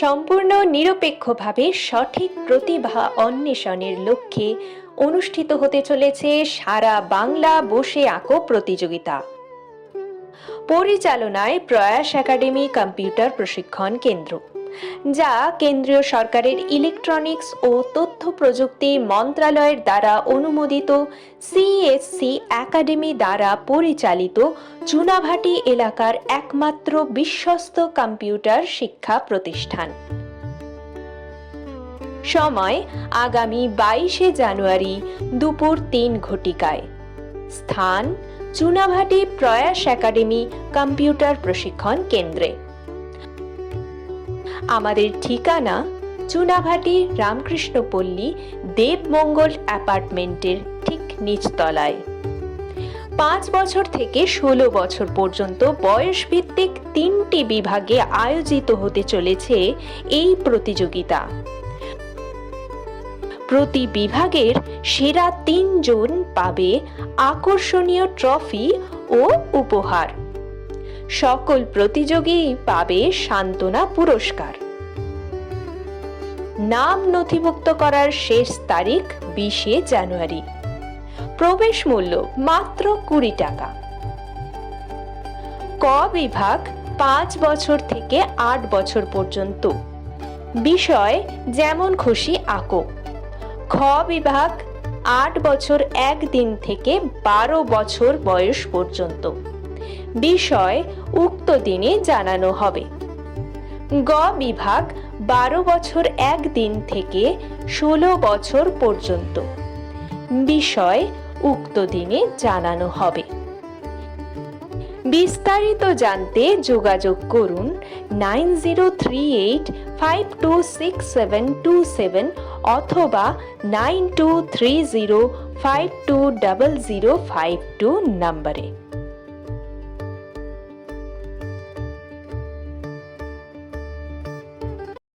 সম্পূর্ণ নিরপেক্ষভাবে সঠিক প্রতিভা অন্বেষণের লক্ষ্যে অনুষ্ঠিত হতে চলেছে সারা বাংলা বসে আঁকো প্রতিযোগিতা। পরিচালনায় প্রয়াস একাডেমি কম্পিউটার প্রশিক্ষণ কেন্দ্র। যা কেন্দ্রীয় সরকারের ইলেকট্রনিক্স ও তথ্য প্রযুক্তি মন্ত্রণালয়ের দ্বারা অনুমোদিত সিএসসি একাডেমি দ্বারা পরিচালিত চুনাভাটি এলাকার একমাত্র বিশ্বস্ত কম্পিউটার শিক্ষা প্রতিষ্ঠান। সময় আগামী বাইশে জানুয়ারি দুপুর তিন ঘটিকায়। স্থান চুনাভাটি প্রয়াস একাডেমি কম্পিউটার প্রশিক্ষণ কেন্দ্রে। আমাদের ঠিকানা চুনাভাটি রামকৃষ্ণপল্লী দেবমঙ্গল অ্যাপার্টমেন্টের ঠিক নিচতলায়। পাঁচ বছর থেকে ষোলো বছর পর্যন্ত বয়সভিত্তিক তিনটি বিভাগে আয়োজিত হতে চলেছে এই প্রতিযোগিতা। প্রতি বিভাগের সেরা তিনজন পাবে আকর্ষণীয় ট্রফি ও উপহার। সকল প্রতিযোগী পাবে সান্ত্বনা পুরস্কার। নাম নথিভুক্ত করার শেষ তারিখ বিশে জানুয়ারি। প্রবেশ মূল্য মাত্র কুড়ি টাকা। ক বিভাগ পাঁচ বছর থেকে আট বছর পর্যন্ত। বিষয় যেমন খুশি আঁকো। খ বিভাগ আট বছর এক দিন থেকে বারো বছর বয়স পর্যন্ত। বিষয় উক্ত দিনে জানানো হবে। গ বিভাগ বারো বছর এক দিন থেকে ষোলো বছর পর্যন্ত। বিষয় উক্ত দিনে জানানো হবে। বিস্তারিত জানতে যোগাযোগ করুন nine zero three eight five two six seven two seven অথবা nine two three zero five two double zero five two নম্বরে।